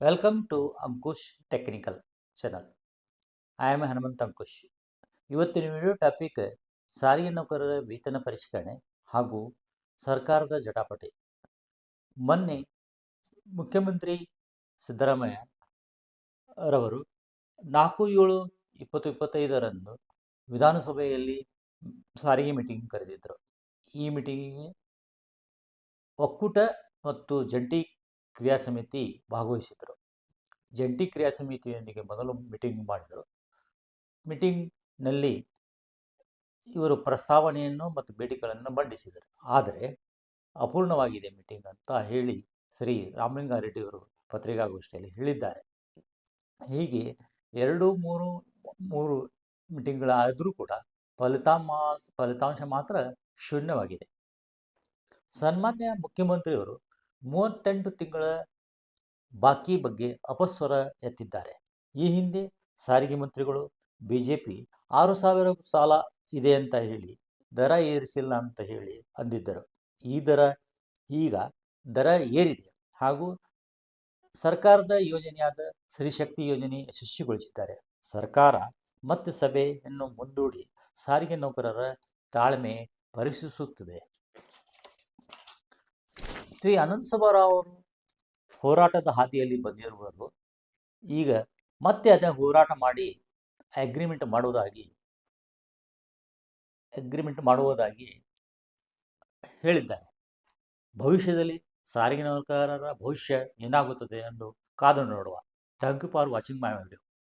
Welcome to Ankush technical channel I am Hanumanth Ankush ಇವತ್ತಿನ video topic ಸಾರಿಗೆ ನೌಕರರ ವೇತನ ಪರಿಷ್ಕರಣೆ ಹಾಗೂ ಸರ್ಕಾರದ ಜಟಾಪಟಿ. ಮೊನ್ನೆ ಮುಖ್ಯಮಂತ್ರಿ ಸಿದ್ದರಾಮಯ್ಯ ರವರು ನಾಲ್ಕು ಏಳು ಇಪ್ಪತ್ತು ಇಪ್ಪತ್ತೈದರಂದು ವಿಧಾನಸಭೆಯಲ್ಲಿ ಸಾರಿಗೆ ಮೀಟಿಂಗ್ ಕರೆದಿದ್ದರು. ಈ ಮೀಟಿಂಗಿಗೆ ಒಕ್ಕೂಟ ಮತ್ತು ಜಂಟಿ ಕ್ರಿಯಾ ಸಮಿತಿ ಭಾಗವಹಿಸಿದರು. ಜಂಟಿ ಕ್ರಿಯಾ ಸಮಿತಿಯೊಂದಿಗೆ ಮೊದಲು ಮೀಟಿಂಗ್ ಮಾಡಿದರು. ಮೀಟಿಂಗ್ನಲ್ಲಿ ಇವರು ಪ್ರಸ್ತಾವನೆಯನ್ನು ಮತ್ತು ಬೇಡಿಕೆಗಳನ್ನು ಮಂಡಿಸಿದರು. ಆದರೆ ಅಪೂರ್ಣವಾಗಿದೆ ಮೀಟಿಂಗ್ ಅಂತ ಹೇಳಿ ಶ್ರೀ ರಾಮಲಿಂಗಾರೆಡ್ಡಿಯವರು ಪತ್ರಿಕಾಗೋಷ್ಠಿಯಲ್ಲಿ ಹೇಳಿದ್ದಾರೆ. ಹೀಗೆ ಎರಡು, ಮೂರು ಮೂರು ಮೀಟಿಂಗ್ಗಳಾದರೂ ಕೂಡ ಫಲಿತಾಂಶ ಫಲಿತಾಂಶ ಮಾತ್ರ ಶೂನ್ಯವಾಗಿದೆ. ಸನ್ಮಾನ್ಯ ಮುಖ್ಯಮಂತ್ರಿಯವರು ಮೂವತ್ತೆಂಟು ತಿಂಗಳ ಬಾಕಿ ಬಗ್ಗೆ ಅಪಸ್ವರ ಎತ್ತಿದ್ದಾರೆ. ಈ ಹಿಂದೆ ಸಾರಿಗೆ ಮಂತ್ರಿಗಳು ಬಿ ಜೆ ಪಿ ಆರು ಸಾವಿರ ಸಾಲ ಇದೆ ಅಂತ ಹೇಳಿ, ದರ ಏರಿಸಿಲ್ಲ ಅಂತ ಹೇಳಿ ಅಂದಿದ್ದರು. ಈ ದರ ಈಗ ದರ ಏರಿದೆ ಹಾಗೂ ಸರ್ಕಾರದ ಯೋಜನೆಯಾದ ಸ್ತ್ರೀಶಕ್ತಿ ಯೋಜನೆ ಯಶಸ್ವಿಗೊಳಿಸಿದ್ದಾರೆ. ಸರ್ಕಾರ ಮತ್ತೆ ಸಭೆಯನ್ನು ಮುಂದೂಡಿ ಸಾರಿಗೆ ನೌಕರರ ತಾಳ್ಮೆ ಪರೀಕ್ಷಿಸುತ್ತದೆ. ಶ್ರೀ ಅನಂತ ಸುಬ್ಬರಾವ್ ಅವರು ಹೋರಾಟದ ಹಾದಿಯಲ್ಲಿ ಬಂದಿರುವರು ಈಗ ಮತ್ತೆ ಅದೇ ಹೋರಾಟ ಮಾಡಿ ಅಗ್ರಿಮೆಂಟ್ ಮಾಡುವುದಾಗಿ ಅಗ್ರಿಮೆಂಟ್ ಮಾಡುವುದಾಗಿ ಹೇಳಿದ್ದಾರೆ. ಭವಿಷ್ಯದಲ್ಲಿ ಸಾರಿಗೆ ನೌಕರರ ಭವಿಷ್ಯ ಏನಾಗುತ್ತದೆ ಎಂದು ಕಾದು ನೋಡುವ thank you for watching my video